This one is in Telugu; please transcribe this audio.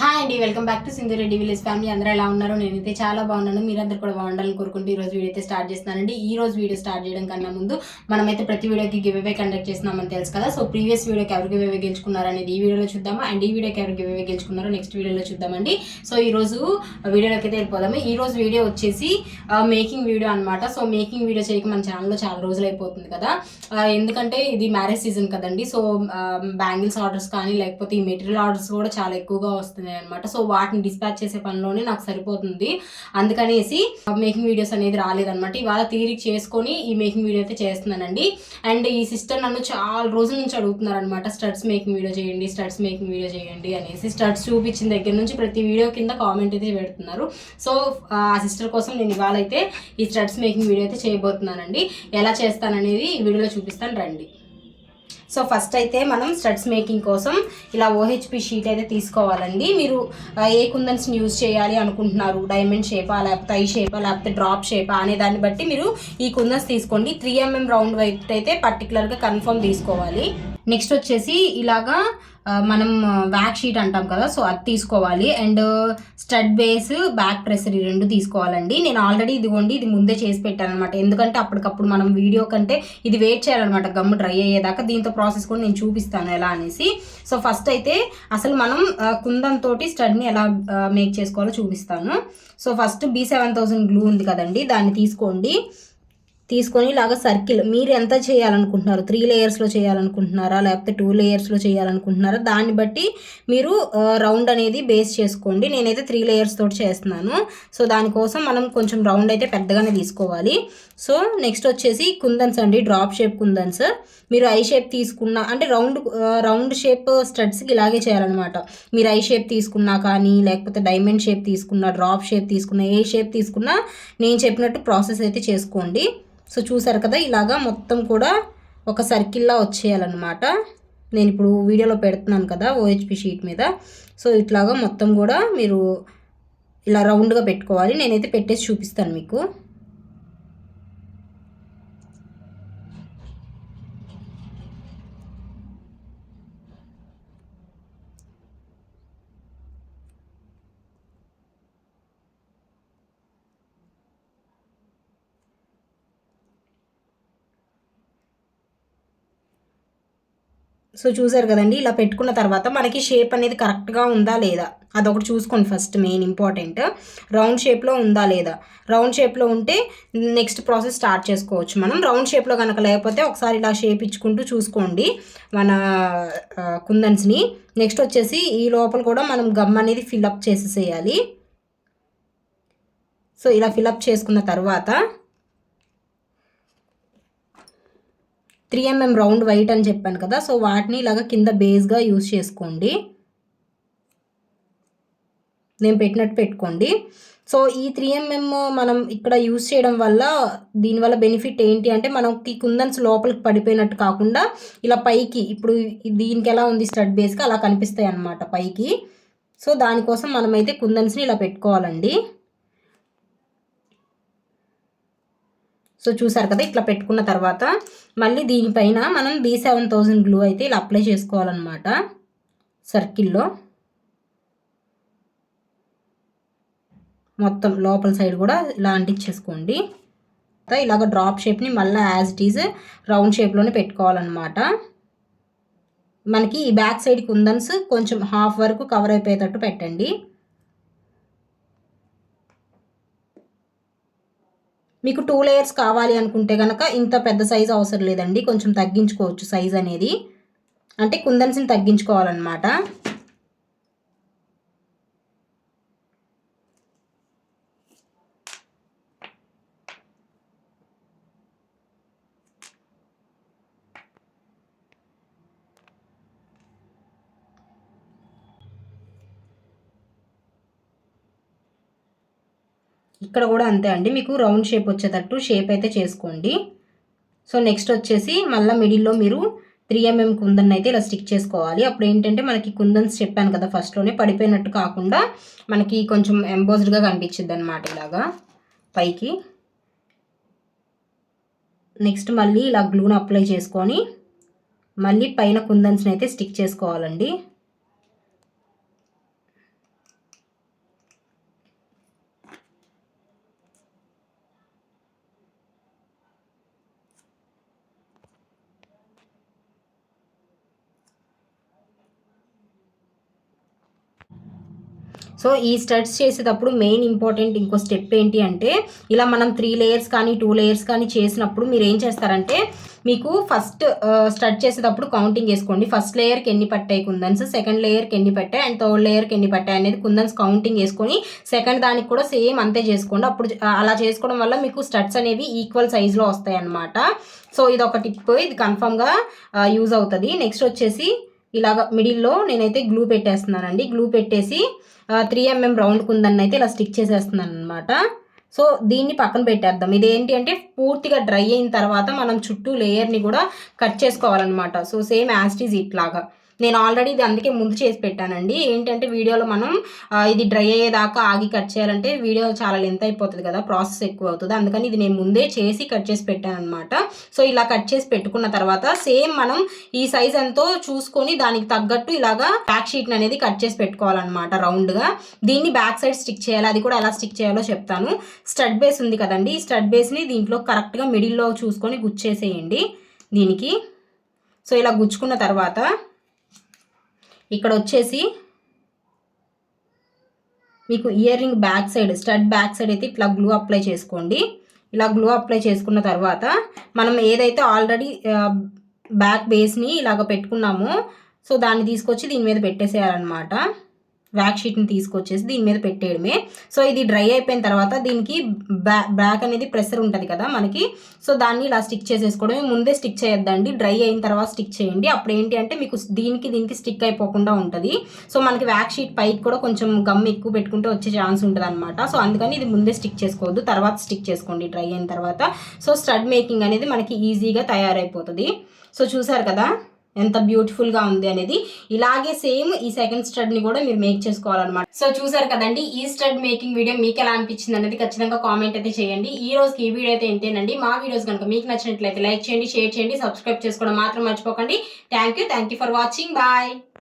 హాయ్ అండి welcome back to Sindhureddy village family అందరూ ఎలా ఉన్నారు? నేనైతే చాలా బాగున్నాను. మీరందరూ కూడా బాగుండాలని కోరుకుంటూ ఈరోజు వీడియో అయితే స్టార్ట్ చేస్తున్నానండి. ఈ రోజు వీడియో స్టార్ట్ చేయడం కన్నా ముందు మనమైతే ప్రతి వీడియోకి గివ్ అవే కండక్ట్ చేస్తున్నామని తెలుసు కదా. సో ప్రీవియస్ వీడియోకి ఎవరు గివ్ అవే గెలుచుకున్నారు అనేది ఈ వీడియోలో చూద్దాము? అండ్ ఈ వీడియోకి ఎవరు గివ్ అవే గెలుచుకున్నారో నెక్స్ట్ వీడియోలో చూద్దామండి. సో ఈ రోజు వీడియోలోకి అయితే వెళ్ళిపోదాము. ఈ రోజు వీడియో వచ్చేసి మేకింగ్ వీడియో అనమాట సో మేకింగ్ వీడియో చేయక మన ఛానల్లో చాలా రోజులు అయిపోతుంది కదా. ఎందుకంటే ఇది మ్యారేజ్ సీజన్ కదండి. సో బ్యాంగిల్స్ ఆర్డర్స్ కానీ లేకపోతే ఈ మెటీరియల్ ఆర్డర్స్ కూడా చాలా ఎక్కువగా వస్తున్నాయి. అనమాట సో వాటిని డిస్పాచ్ చేసే పనిలోనే నాకు సరిపోతుంది. అందుకనేసి మేకింగ్ వీడియోస్ అనేది రాలేదనమాట ఇవాళ తీరి చేసుకొని ఈ మేకింగ్ వీడియో అయితే చేస్తున్నానండి. అండ్ ఈ సిస్టర్ నన్ను చాలా రోజుల నుంచి అడుగుతున్నారనమాట స్టడ్స్ మేకింగ్ వీడియో చేయండి స్టడ్స్ మేకింగ్ వీడియో చేయండి అనేసి. స్టడ్స్ చూపించిన దగ్గర నుంచి ప్రతి వీడియో కింద కామెంట్ అయితే పెడుతున్నారు. సో ఆ సిస్టర్ కోసం నేను ఇవాళ అయితే ఈ స్టడ్స్ మేకింగ్ వీడియో అయితే చేయబోతున్నానండి. ఎలా చేస్తాననేది ఈ వీడియోలో చూపిస్తాను. రండి. సో ఫస్ట్ అయితే మనం స్టడ్స్ మేకింగ్ కోసం ఇలా ఓహెచ్పి షీట్ అయితే తీసుకోవాలండి. మీరు ఏ కుందన్స్ని యూజ్ చేయాలి అనుకుంటున్నారు? డైమండ్ షేపా లేకపోతే ఐ షేపా లేకపోతే డ్రాప్ షేపా అనే దాన్ని బట్టి మీరు ఈ కుందన్స్ తీసుకోండి. త్రీ ఎంఎం రౌండ్ వైట్ అయితే పర్టికులర్గా కన్ఫర్మ్ తీసుకోవాలి. నెక్స్ట్ వచ్చేసి ఇలాగా మనం వ్యాక్ షీట్ అంటాం కదా సో అది తీసుకోవాలి. And stud base back presser ఈ రెండు తీసుకోవాలండి. నేను ఆల్రెడీ ఇదిగోండి ఇది ముందే చేసి పెట్టాను అనమాట ఎందుకంటే అప్పటికప్పుడు మనం వీడియో కంటే ఇది వెయిట్ చేయాలన్నమాట. గమ్ము డ్రై అయ్యేదాకా దీంతో ప్రాసెస్ కూడా నేను చూపిస్తాను ఎలా అనేసి. సో ఫస్ట్ అయితే అసలు మనం కుందంతో స్టడ్ని ఎలా మేక్ చేసుకోవాలో చూపిస్తాను. So first B seven thousand glue ఉంది కదండి దాన్ని తీసుకోండి. తీసుకొని ఇలాగ సర్కిల్ మీరు ఎంత చేయాలనుకుంటున్నారు? త్రీ లేయర్స్లో చేయాలనుకుంటున్నారా? లేకపోతే టూ లేయర్స్లో చేయాలనుకుంటున్నారా? దాన్ని బట్టి మీరు రౌండ్ అనేది బేస్ చేసుకోండి. నేనైతే త్రీ లేయర్స్ తోటి చేస్తున్నాను. సో దానికోసం మనం కొంచెం రౌండ్ అయితే పెద్దగానే తీసుకోవాలి. సో నెక్స్ట్ వచ్చేసి కుందన్స్ అండి. Drop shape kundans. మీరు ఐ షేప్ తీసుకున్న అంటే రౌండ్ రౌండ్ షేప్ స్టడ్స్కి ఇలాగే చేయాలన్నమాట. మీరు ఐ షేప్ తీసుకున్నా కానీ లేకపోతే డైమండ్ షేప్ తీసుకున్నా డ్రాప్ షేప్ తీసుకున్నా ఏ షేప్ తీసుకున్నా నేను చెప్పినట్టు ప్రాసెస్ అయితే చేసుకోండి. సో చూసారు కదా ఇలాగా మొత్తం కూడా ఒక సర్కిల్లా వచ్చేయాలన్నమాట. నేను ఇప్పుడు వీడియోలో పెడుతున్నాను కదా ఓహెచ్పి షీట్ మీద. సో ఇట్లాగా మొత్తం కూడా మీరు ఇలా రౌండ్గా పెట్టుకోవాలి. నేనైతే పెట్టేసి చూపిస్తాను మీకు. సో చూసారు కదండి ఇలా పెట్టుకున్న తర్వాత మనకి షేప్ అనేది కరెక్ట్గా ఉందా లేదా? అదొకటి చూసుకోండి ఫస్ట్ మెయిన్ ఇంపార్టెంట్ రౌండ్ షేప్లో ఉందా లేదా? రౌండ్ షేప్లో ఉంటే నెక్స్ట్ ప్రాసెస్ స్టార్ట్ చేసుకోవచ్చు మనం. రౌండ్ షేప్లో కనుక లేకపోతే ఒకసారి ఇలా షేప్ ఇచ్చుకుంటూ చూసుకోండి మన కుందన్స్ని. నెక్స్ట్ వచ్చేసి ఈ లోపల కూడా మనం గమ్ అనేది ఫిల్అప్ చేసేసేయాలి. సో ఇలా ఫిల్అప్ చేసుకున్న తర్వాత త్రీ ఎంఎం రౌండ్ వైట్ అని చెప్పాను కదా సో వాటిని ఇలాగ కింద బేస్గా యూస్ చేసుకోండి. నేను పెట్టినట్టు పెట్టుకోండి. సో ఈ త్రీ ఎంఎం మనం ఇక్కడ యూస్ చేయడం వల్ల దీనివల్ల బెనిఫిట్ ఏంటి అంటే మనకి కుందన్స్ లోపలికి పడిపోయినట్టు కాకుండా ఇలా పైకి ఇప్పుడు దీనికి ఎలా ఉంది స్టడ్ బేస్గా అలా కనిపిస్తాయి అన్నమాట పైకి. సో దానికోసం మనమైతే కుందన్స్ని ఇలా పెట్టుకోవాలండి. సో చూసారు కదా ఇట్లా పెట్టుకున్న తర్వాత మళ్ళీ దీనిపైన మనం బీ సెవెన్ థౌజండ్ గ్లూ అయితే ఇలా అప్లై చేసుకోవాలన్నమాట సర్కిల్లో. మొత్తం లోపల సైడ్ కూడా ఇలా అంటించేసుకోండి. ఇలాగ డ్రాప్ షేప్ని మళ్ళీ యాజ్ ఇట్ ఈజ్ రౌండ్ షేప్లోనే పెట్టుకోవాలన్నమాట. మనకి ఈ బ్యాక్ సైడ్ కుందన్స్ కొంచెం హాఫ్ వరకు కవర్ అయిపోయేటట్టు పెట్టండి. మీకు టూ లేయర్స్ కావాలి అనుకుంటే కనుక ఇంత పెద్ద సైజ్ అవసరం లేదండి. కొంచెం తగ్గించుకోవచ్చు సైజ్ అనేది. అంటే కుందన్స్ని తగ్గించుకోవాలన్నమాట. ఇక్కడ కూడా అంతే అండి. మీకు రౌండ్ షేప్ వచ్చేటట్టు షేప్ అయితే చేసుకోండి. సో నెక్స్ట్ వచ్చేసి మళ్ళీ మిడిల్లో మీరు త్రీ ఎంఎం కుందన్ అయితే ఇలా స్టిక్ చేసుకోవాలి. అప్పుడు ఏంటంటే మనకి కుందన్స్ చెప్పాను కదా ఫస్ట్లోనే పడిపోయినట్టు కాకుండా మనకి కొంచెం ఎంబోజ్డ్గా కనిపించింది అనమాట ఇలాగా పైకి. నెక్స్ట్ మళ్ళీ ఇలా గ్లూను అప్లై చేసుకొని మళ్ళీ పైన కుందన్స్ని అయితే స్టిక్ చేసుకోవాలండి. సో ఈ స్టడ్స్ చేసేటప్పుడు మెయిన్ ఇంపార్టెంట్ ఇంకో స్టెప్ ఏంటి అంటే ఇలా మనం త్రీ లేయర్స్ కానీ టూ లేయర్స్ కానీ చేసినప్పుడు మీరు ఏం చేస్తారంటే మీకు ఫస్ట్ స్టడ్ చేసేటప్పుడు కౌంటింగ్ వేసుకోండి ఫస్ట్ లేయర్కి ఎన్ని పట్టాయి కుందన్స్ సెకండ్ లేయర్కి ఎన్ని పట్టాయి అండ్ థర్డ్ లేయర్కి ఎన్ని పట్టాయి అనేది కుందన్స్ కౌంటింగ్ వేసుకొని సెకండ్ దానికి కూడా సేమ్ అంతే చేసుకోండి. అప్పుడు అలా చేసుకోవడం వల్ల మీకు స్టడ్స్ అనేవి ఈక్వల్ సైజులో వస్తాయి అన్నమాట సో ఇది ఒక టిప్. ఇది కన్ఫామ్గా యూజ్ అవుతుంది. నెక్స్ట్ వచ్చేసి ఇలాగ మిడిల్లో నేనైతే గ్లూ పెట్టేస్తున్నానండి. గ్లూ పెట్టేసి త్రీ ఎంఎం రౌండ్ కుందని అయితే ఇలా స్టిక్ చేసేస్తున్నాను అనమాట సో దీన్ని పక్కన పెట్టేద్దాం. ఇది ఏంటి అంటే పూర్తిగా డ్రై అయిన తర్వాత మనం చుట్టూ లేయర్ని కూడా కట్ చేసుకోవాలన్నమాట. సో సేమ్ యాస్టీజ్ ఇట్లాగా. నేను ఆల్రెడీ ఇది అందుకే ముందు చేసి పెట్టానండి. ఏంటంటే వీడియోలో మనం ఇది డ్రై అయ్యేదాకా ఆగి కట్ చేయాలంటే వీడియో చాలా లెంత్ అయిపోతుంది కదా ప్రాసెస్ ఎక్కువ అవుతుంది. అందుకని ఇది నేను ముందే చేసి కట్ చేసి పెట్టాను అనమాట సో ఇలా కట్ చేసి పెట్టుకున్న తర్వాత సేమ్ మనం ఈ సైజ్ ఎంతో చూసుకొని దానికి తగ్గట్టు ఇలాగా బ్యాక్ షీట్ అనేది కట్ చేసి పెట్టుకోవాలన్నమాట రౌండ్గా. దీన్ని బ్యాక్ సైడ్ స్టిక్ చేయాలి. అది కూడా ఎలా స్టిక్ చేయాలో చెప్తాను. స్టడ్ బేస్ ఉంది కదండి. ఈ స్టడ్ బేస్ని దీంట్లో కరెక్ట్గా మిడిల్లో చూసుకొని గుచ్చేసేయండి దీనికి. సో ఇలా గుచ్చుకున్న తర్వాత ఇక్కడ వచ్చేసి మీకు ear ring back side stud back side అయితే ఇట్లా గ్లూ అప్లై చేసుకోండి. ఇలా గ్లూ అప్లై చేసుకున్న తర్వాత మనం ఏదైతే ఆల్రెడీ బ్యాక్ బేస్ని ఇలాగ పెట్టుకున్నామో సో దాన్ని తీసుకొచ్చి దీని మీద పెట్టేసేయాలన్నమాట. బ్యాక్ షీట్ని తీసుకొచ్చేసి దీని మీద పెట్టేయడమే. సో ఇది డ్రై అయిపోయిన తర్వాత దీనికి బ్యా బ్యాక్ అనేది ప్రెషర్ ఉంటుంది కదా మనకి. సో దాన్ని ఇలా స్టిక్ చేసేసుకోవడమే. ముందే స్టిక్ చేయొద్దండి. డ్రై అయిన తర్వాత స్టిక్ చేయండి. అప్పుడు ఏంటి అంటే మీకు దీనికి దీనికి స్టిక్ అయిపోకుండా ఉంటుంది. సో మనకి వ్యాక్ షీట్ పైకి కూడా కొంచెం గమ్ ఎక్కువ పెట్టుకుంటే వచ్చే ఛాన్స్ ఉంటుంది అనమాట సో అందుకని ఇది ముందే స్టిక్ చేసుకోవద్దు. తర్వాత స్టిక్ చేసుకోండి డ్రై అయిన తర్వాత. సో స్టడ్ మేకింగ్ అనేది మనకి ఈజీగా తయారైపోతుంది. సో చూసారు కదా? ఎంత బ్యూటిఫుల్గా ఉంది అనేది. ఇలాగే సేమ్ ఈ సెకండ్ స్టడ్ని కూడా మీరు మేక్ చేసుకోవాలన్నమాట. సో చూసారు కదండి ఈ స్టడ్ మేకింగ్ వీడియో మీకు ఎలా అనిపించింది అనేది ఖచ్చితంగా కామెంట్ అయితే చేయండి. ఈ రోజుకి ఈ వీడియో అయితే ఏంటేనండి మా వీడియోస్ కనుక మీకు నచ్చినట్లయితే లైక్ చేయండి షేర్ చేయండి సబ్స్క్రైబ్ చేసుకోవడం మాత్రం మర్చిపోకండి. Thank you thank you for watching bye